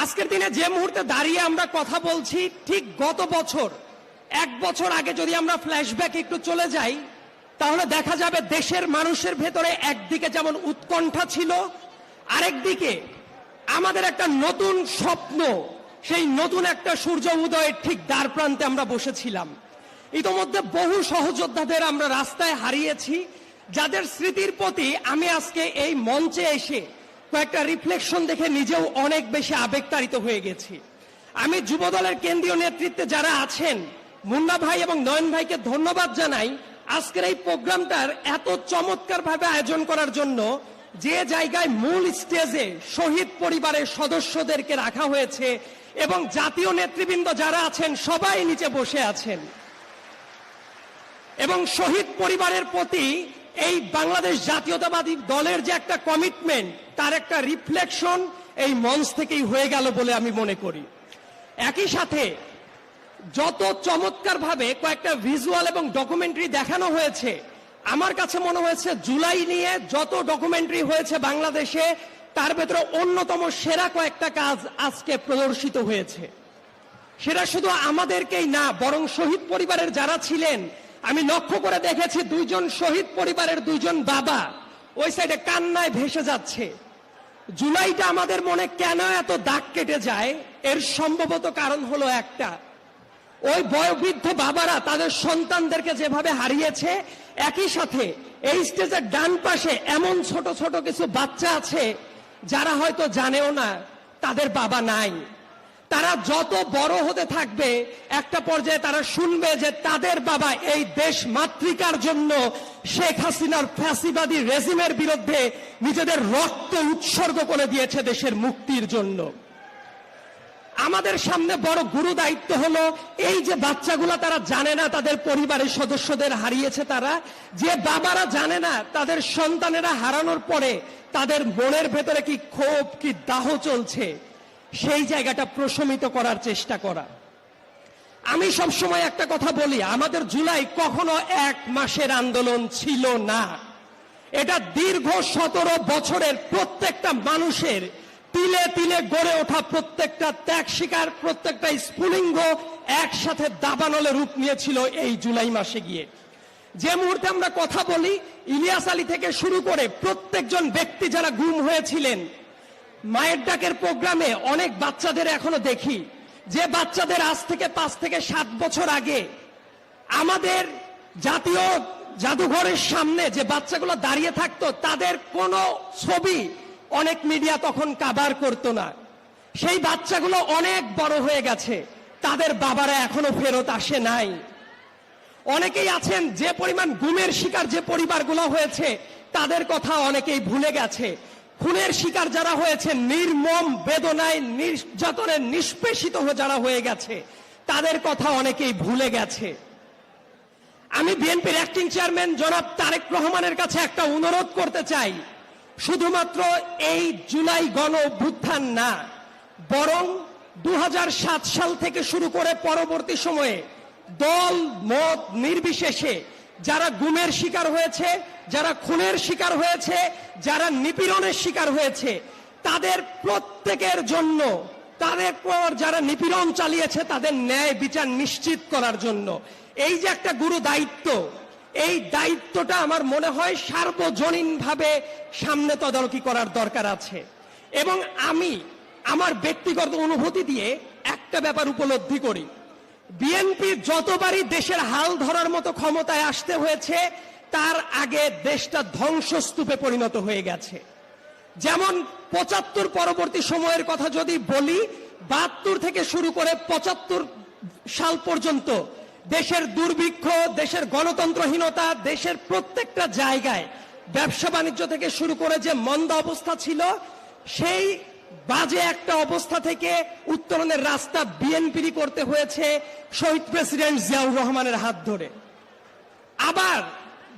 আজকের দিনে যে মুহূর্তে দাঁড়িয়ে আমরা কথা বলছি, ঠিক গত বছর, এক বছর আগে যদি আমরা ফ্ল্যাশব্যাক একটু চলে যাই, তাহলে দেখা যাবে দেশের মানুষের ভেতরে একদিকে যেমন উৎকণ্ঠা ছিল আরেকদিকে আমাদের একটা নতুন স্বপ্ন, সেই নতুন একটা সূর্য উদয়ের ঠিক দ্বার প্রান্তে আমরা বসেছিলাম। ইতোমধ্যে বহু সহযোদ্ধাদের আমরা রাস্তায় হারিয়েছি, যাদের স্মৃতির প্রতি আমি আজকে এই মঞ্চে এসে কয়েকটা রিফ্লেকশন দেখে নিজেও অনেক বেশি আবেগতাড়িত হয়ে গেছি। আমি যুবদলের কেন্দ্রীয় নেতৃত্বে যারা আছেন, মুন্না ভাই এবং নয়ন ভাইকে ধন্যবাদ জানাই আজকের এই প্রোগ্রামটার এত চমৎকারভাবে আয়োজন করার জন্য যে জায়গায় মূল স্টেজে শহীদ পরিবারের সদস্যদেরকে রাখা হয়েছে এবং জাতীয় নেতৃবৃন্দ যারা আছেন সবাই নিচে বসে আছেন। এবং শহীদ পরিবারের প্রতি এই বাংলাদেশ জাতীয়তাবাদী দলের যে একটা কমিটমেন্ট তার একটা রিফ্লেকশন এই মঞ্চ থেকেই হয়ে গেল বলে আমি মনে করি। একই সাথে যত চমৎকারভাবে কয়েকটা ভিজুয়াল এবং ডকুমেন্টারি দেখানো হয়েছে, আমার কাছে মনে হয়েছে জুলাই নিয়ে যত ডকুমেন্টারি হয়েছে বাংলাদেশে, তার ভেতরে অন্যতম সেরা কয়েকটা কাজ আজকে প্রদর্শিত হয়েছে। সেটা শুধু আমাদেরকেই না, বরং শহীদ পরিবারের যারা ছিলেন আমি লক্ষ্য করে দেখেছি দুইজন শহীদ পরিবারের দুইজন বাবা। ওই সাইডে কান্নায় ভেসে যাচ্ছে। জুলাইটা আমাদের মনে কেন এত দাগ কেটে যায়? এর সম্ভবত কারণ হলো একটা। ওই বয়োবৃদ্ধ বাবারা তাদের সন্তানদেরকে যেভাবে হারিয়েছে, একই সাথে এই স্টেজের ডান পাশে এমন ছোট ছোট কিছু বাচ্চা আছে, যারা হয়তো জানেও না তাদের বাবা নাই। তারা যত বড় হতে থাকবে, একটা পর্যায়ে তারা শুনবে যে তাদের বাবা এই দেশ মাতৃকার জন্য শেখ হাসিনার ফ্যাসিবাদী রেজিমের বিরুদ্ধে নিজেদের রক্ত উৎসর্গ করে দিয়েছে দেশের মুক্তির জন্য। আমাদের সামনে বড় গুরু দায়িত্ব হলো এই যে বাচ্চাগুলা তারা জানে না, তাদের পরিবারের সদস্যদের হারিয়েছে তারা, যে বাবারা জানে না, তাদের সন্তানেরা হারানোর পরে তাদের মনের ভেতরে কি ক্ষোভ, কি দাহ চলছে? সেই জায়গাটা প্রশমিত করার চেষ্টা করা। আমি সবসময় একটা কথা বলি, আমাদের জুলাই কখনো এক মাসের আন্দোলন ছিল না। এটা দীর্ঘ সতেরো বছরের প্রত্যেকটা মানুষের তিলে তিলে গড়ে ওঠা প্রত্যেকটা ত্যাগ শিকার, প্রত্যেকটা স্ফুলিঙ্গ একসাথে দাবানলে রূপ নিয়েছিল এই জুলাই মাসে গিয়ে। যে মুহূর্তে আমরা কথা বলি, ইলিয়াস আলী থেকে শুরু করে প্রত্যেকজন ব্যক্তি যারা গুম হয়েছিলেন মায়ের ডাকের প্রোগ্রামে অনেক বাচ্চাদের এখনও দেখি। যে বাচ্চাদের আজ থেকে পাঁচ থেকে সাত বছর আগে আমাদের জাতীয় জাদুঘরের সামনে যে বাচ্চাগুলো দাঁড়িয়ে থাকতো, তাদের কোনো ছবি অনেক মিডিয়া তখন কাবার করতো না। সেই বাচ্চাগুলো অনেক বড় হয়ে গেছে। তাদের বাবারা এখনও ফেরত আসে নাই। অনেকেই আছেন, যে পরিমাণ গুমের শিকার যে পরিবারগুলো হয়েছে, তাদের কথা অনেকেই ভুলে গেছে। খুনের শিকার যারা হয়েছে, নির্মম বেদনায়, নির্যাতনে নিষ্পেষিত যারা হয়ে গেছে, তাদের কথা অনেকেই ভুলে গেছে। আমি বিএনপির অ্যাক্টিং চেয়ারম্যান জনাব তারেক রহমানের কাছে একটা অনুরোধ করতে চাই। শুধুমাত্র এই জুলাই গণ অভ্যুত্থান না, বরং দু হাজার সাত সাল থেকে শুরু করে পরবর্তী সময়ে দল, মত নির্বিশেষে যারা গুমের শিকার হয়েছে, যারা খুনের শিকার হয়েছে, যারা নিপীড়নের শিকার হয়েছে, তাদের প্রত্যেকের জন্য, তাদের পর যারা নিপীড়ন চালিয়েছে, তাদের ন্যায় বিচার নিশ্চিত করার জন্য। এই যে একটা গুরু দায়িত্ব, এই দায়িত্বটা আমার মনে হয় সার্বজনীনভাবে সামনে তদারকি করার দরকার আছে। এবং আমি আমার ব্যক্তিগত অনুভূতি দিয়ে একটা ব্যাপার উপলব্ধি করি। বিএনপি যতবারই দেশের হাল ধরার মতো ক্ষমতায় আসতে হয়েছে, তার আগে দেশটা ধ্বংসস্তূপে পরিণত হয়ে গেছে। যেমন পঁচাত্তর পরবর্তী সময়ের কথা যদি বলি, বাহাত্তর থেকে শুরু করে পঁচাত্তর সাল পর্যন্ত দেশের দুর্ভিক্ষ, দেশের গণতন্ত্রহীনতা, দেশের প্রত্যেকটা জায়গায় ব্যবসা বাণিজ্য থেকে শুরু করে যে মন্দা অবস্থা ছিল, সেই বাজে একটা অবস্থা থেকে উত্তরণের রাস্তা বিএনপিরই করতে হয়েছে শহীদ প্রেসিডেন্ট জিয়াউর রহমানের হাত ধরে। আবার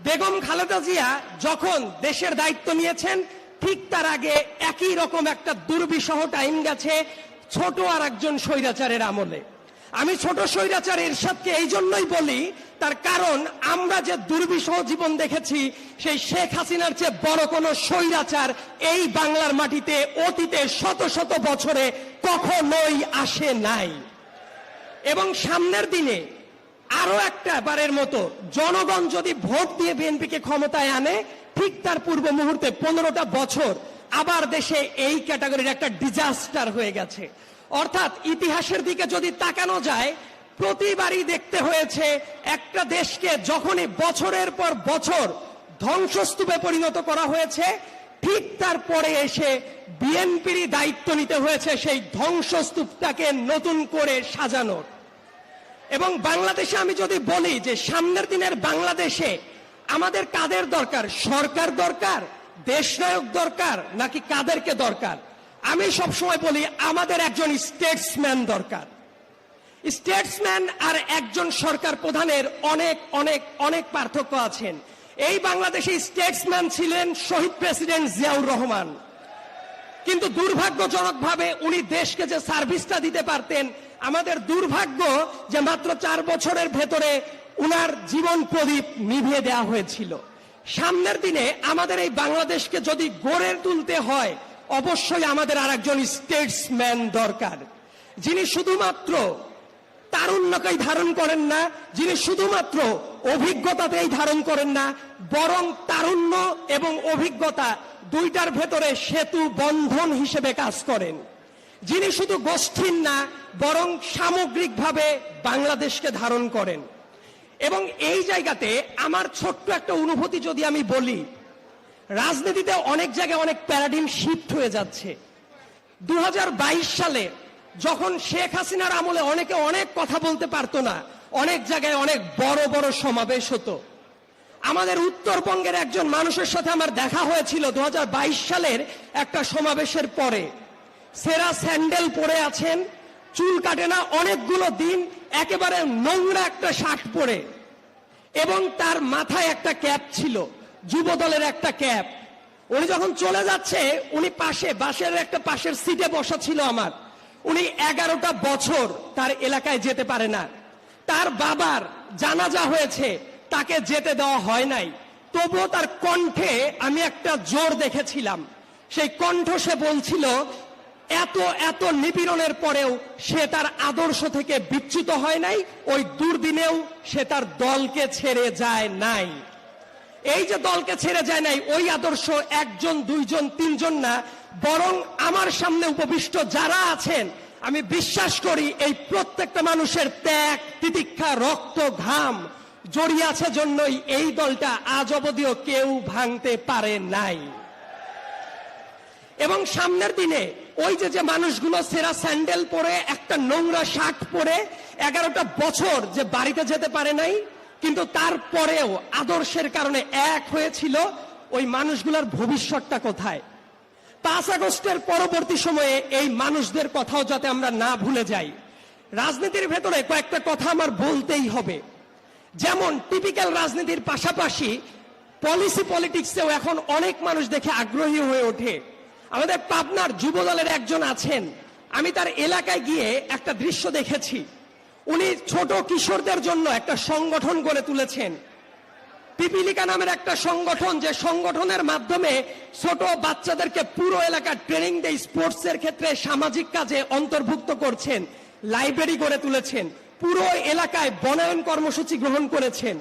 বেগম খালেদা জিয়া যখন দেশের দায়িত্ব নিয়েছেন, ঠিক তার আগে একই রকম একটা দুর্বিষহ টাইম গেছে ছোট আর একজন স্বৈরাচারের আমলে। আমি ছোট স্বৈরাচার এরশাদকে এই জন্যই বলি, তার কারণ আমরা যে দুর্বিষহ জীবন দেখেছি, সেই শেখ হাসিনার চেয়ে বড় কোনো স্বৈরাচার এই বাংলার মাটিতে অতীতে শত শত বছরে কখনোই আসে নাই। এবং সামনের দিনে আরও একটা বারের মতো জনগণ যদি ভোট দিয়ে বিএনপিকে ক্ষমতায় আনে, ঠিক তার পূর্ব মুহূর্তে পনেরোটা বছর আবার দেশে এই ক্যাটাগরির একটা ডিজাস্টার হয়ে গেছে। অর্থাৎ ইতিহাসের দিকে যদি তাকানো যায়, প্রতিবারই দেখতে হয়েছে একটা দেশকে যখনই বছরের পর বছর ধ্বংসস্তূপে পরিণত করা হয়েছে, ঠিক তারপরে এসে বিএনপির দায়িত্ব নিতে হয়েছে সেই ধ্বংসস্তূপটাকে নতুন করে সাজানোর। এবং বাংলাদেশে আমি যদি বলি যে সামনের দিনের বাংলাদেশে আমাদের কাদের দরকার? সরকার দরকার? দেশনায়ক দরকার? নাকি কাদেরকে দরকার? আমি সবসময় বলি, আমাদের একজন স্টেটসম্যান দরকার। স্টেটসম্যান আর একজন সরকার প্রধানের অনেক অনেক অনেক পার্থক্য আছেন। এই বাংলাদেশে স্টেটসম্যান ছিলেন শহীদ প্রেসিডেন্ট জিয়াউর রহমান। কিন্তু দুর্ভাগ্যজনকভাবে উনি দেশকে যে সার্ভিসটা দিতে পারতেন, আমাদের দুর্ভাগ্য যে মাত্র চার বছরের ভেতরে উনার জীবন প্রদীপ নিভিয়ে দেওয়া হয়েছিল। সামনের দিনে আমাদের এই বাংলাদেশকে যদি গড়ে তুলতে হয় অবশ্যই আমাদের আর একজন স্টেটসম্যান দরকার। যিনি শুধুমাত্র তারুণ্যকেই ধারণ করেন না, যিনি শুধুমাত্র অভিজ্ঞতাতেই ধারণ করেন না, বরং তারুণ্য এবং অভিজ্ঞতা দুইটার ভেতরে সেতু বন্ধন হিসেবে কাজ করেন। যিনি শুধু গোষ্ঠীর না, বরং সামগ্রিকভাবে বাংলাদেশকে ধারণ করেন। এবং এই জায়গাতে আমার ছোট্ট একটা অনুভূতি যদি আমি বলি রাজনীতিতে অনেক জায়গায় অনেক প্যারাডিম শিফট হয়ে যাচ্ছে। দু হাজার বাইশ সালে যখন শেখ হাসিনার আমলে অনেকে অনেক কথা বলতে পারতো না, অনেক জায়গায় অনেক বড় বড় সমাবেশ হতো। আমাদের উত্তরবঙ্গের একজন মানুষের সাথে আমার দেখা হয়েছিল দু হাজার বাইশ সালের একটা সমাবেশের পরে। সেরা স্যান্ডেল পরে আছেন, চুল কাটে না অনেকগুলো দিন, একেবারে নোংরা একটা শার্ট পরে। এবং তার মাথায় একটা ক্যাপ ছিল। যুব দলের একটা ক্যাপ। উনি যখন চলে যাচ্ছে, উনি পাশে, বাসের একটা পাশের সিটে বসা ছিল আমার। উনি এগারোটা বছর তার এলাকায় যেতে পারে না। তার বাবার জানাজা হয়েছে, তাকে যেতে দেওয়া হয় নাই। তবুও তার কণ্ঠে আমি একটা জোর দেখেছিলাম। সেই কণ্ঠ সে বলছিল, এত এত নিপীড়নের পরেও সে তার আদর্শ থেকে বিচ্যুত হয় নাই, ওই দুর্দিনেও সে তার দলকে ছেড়ে যায় নাই। এই যে দলকে ছেড়ে যায় নাই, ওই আদর্শ একজন, দুইজন, তিনজন না, বরং আমার সামনে উপবিষ্ট যারা আছেন, আমি বিশ্বাস করি এই প্রত্যেকটা মানুষের ত্যাগ, তিতিক্ষা, রক্ত, ঘাম জড়িয়ে আছে জন্যই এই দলটা আজ অবধিও কেউ ভাঙতে পারে নাই। এবং সামনের দিনে ওই যে যে মানুষগুলো সেরা স্যান্ডেল পরে, একটা নোংরা শার্ট পরে, এগারোটা বছর যে বাড়িতে যেতে পারে নাই কিন্তু তারপরেও আদর্শের কারণে এক হয়েছিল ওই মানুষগুলোর ভবিষ্যৎটা কোথায়? পাঁচ আগস্টের পরবর্তী সময়ে এই মানুষদের কথাও যাতে আমরা না ভুলে যাই। রাজনীতির ভেতরে কয়েকটা কথা আমার বলতেই হবে। যেমন টিপিক্যাল রাজনীতির পাশাপাশি পলিসি পলিটিক্সেও এখন অনেক মানুষ দেখে আগ্রহী হয়ে ওঠে। আমাদের পাবনার যুব দলের একজন আছেন। আমি তার এলাকায় গিয়ে একটা দৃশ্য দেখেছি। উনি ছোট কিশোরদের জন্য একটা সংগঠন গড়ে তুলেছেন। পিপিলিকা নামের একটা সংগঠন যে সংগঠনের মাধ্যমে ছোট বাচ্চাদেরকে পুরো এলাকার ট্রেনিং দেয় স্পোর্টসের ক্ষেত্রে সামাজিক কাজে অন্তর্ভুক্ত করছেন, লাইব্রেরি গড়ে তুলেছেন, পুরো এলাকায় বনায়ন কর্মসূচি গ্রহণ করেছেন।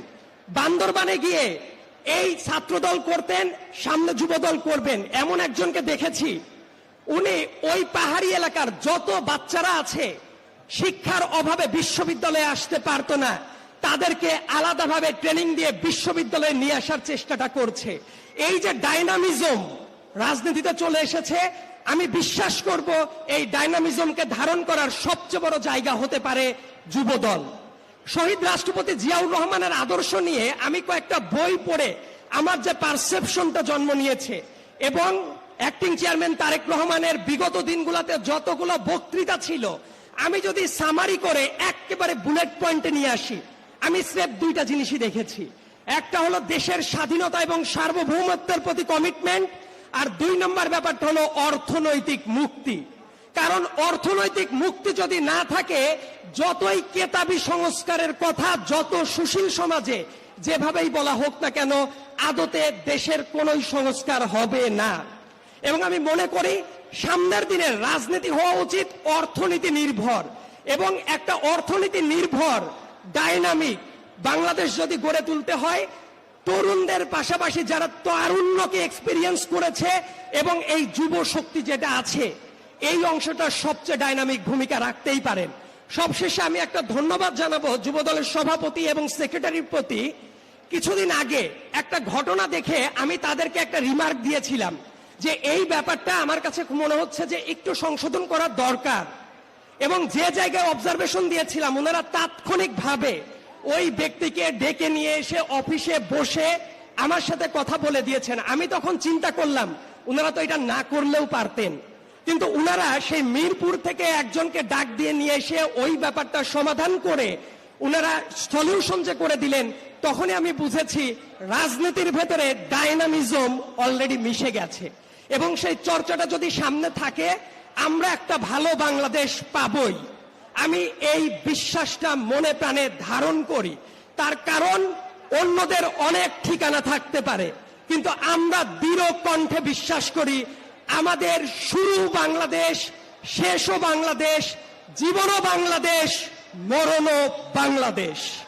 বান্দরবানে গিয়ে এই ছাত্রদল করতেন, সামনে যুবদল করবেন, এমন একজনকে দেখেছি। উনি ওই পাহাড়ি এলাকার যত বাচ্চারা আছে শিক্ষার অভাবে বিশ্ববিদ্যালয়ে আসতে পারতো না। তাদেরকে আলাদাভাবে ট্রেনিং দিয়ে বিশ্ববিদ্যালয়ে নিয়ে আসার চেষ্টাটা করছে। এই যে ডাইনামিজম রাজনীতিতে চলে এসেছে, আমি বিশ্বাস করব এই ডাইনামিজমকে ধারণ করার সবচেয়ে বড় জায়গা হতে পারে যুবদল। শহীদ রাষ্ট্রপতি জিয়াউর রহমানের আদর্শ নিয়ে আমি কয়েকটা বই পড়ে আমার যে পারসেপশনটা জন্ম নিয়েছে এবং অ্যাক্টিং চেয়ারম্যান তারেক রহমানের বিগত দিনগুলোতে যতগুলো বক্তৃতা ছিল আমি যদি সামারি করে একেবারে বুলেট পয়েন্টে নিয়ে আসি, আমি স্রেফ দুইটা জিনিসই দেখেছি। একটা হলো দেশের স্বাধীনতা এবং সার্বভৌমত্বের প্রতি কমিটমেন্ট আর দুই নম্বর ব্যাপারটা হলো অর্থনৈতিক মুক্তি। কারণ অর্থনৈতিক মুক্তি যদি না থাকে, যতই কেতাবি সংস্কারের কথা, যত সুশীল সমাজে যেভাবেই বলা হোক না কেন, আদতে দেশের কোনোই সংস্কার হবে না। এবং আমি মনে করি সামনের দিনের রাজনীতি হওয়া উচিত, অর্থনীতি নির্ভর। এবং একটা অর্থনীতি নির্ভর, ডাইনামিক। বাংলাদেশ যদি গড়ে তুলতে হয়, তরুণদের পাশাপাশি যারা তারুণ্যকে এক্সপিরিয়েন্স করেছে এবং এই যুব শক্তি যেটা আছে, এই অংশটা সবচেয়ে ডাইনামিক ভূমিকা রাখতেই পারেন। সবশেষে আমি একটা ধন্যবাদ জানাব যুবদলের সভাপতি এবং সেক্রেটারির প্রতি। কিছুদিন আগে একটা ঘটনা দেখে আমি তাদেরকে একটা রিমার্ক দিয়েছিলাম। যে এই ব্যাপারটা আমার কাছে মনে হচ্ছে যে একটু সংশোধন করার দরকার। এবং যে জায়গায় অবজারভেশন দিয়েছিলাম, ওনারা তাৎক্ষণিকভাবে ওই ব্যক্তিকে ডেকে নিয়ে এসে অফিসে বসে আমার সাথে কথা বলে দিয়েছেন। আমি তখন চিন্তা করলাম, ওনারা তো এটা না করলেও পারতেন। কিন্তু ওনারা সেই মিরপুর থেকে একজনকে ডাক দিয়ে নিয়ে এসে ওই ব্যাপারটা সমাধান করে ওনারা সলিউশন যে করে দিলেন, তখনই আমি বুঝেছি রাজনীতির ভেতরে ডাইনামিজম অলরেডি মিশে গেছে। এবং সেই চর্চাটা যদি সামনে থাকে, আমরা একটা ভালো বাংলাদেশ পাবই। আমি এই বিশ্বাসটা মনে প্রাণে ধারণ করি। তার কারণ, অন্যদের অনেক ঠিকানা থাকতে পারে। কিন্তু আমরা দৃঢ় কণ্ঠে বিশ্বাস করি, আমাদের শুরু বাংলাদেশ, শেষও বাংলাদেশ, জীবনও বাংলাদেশ, মরণও বাংলাদেশ।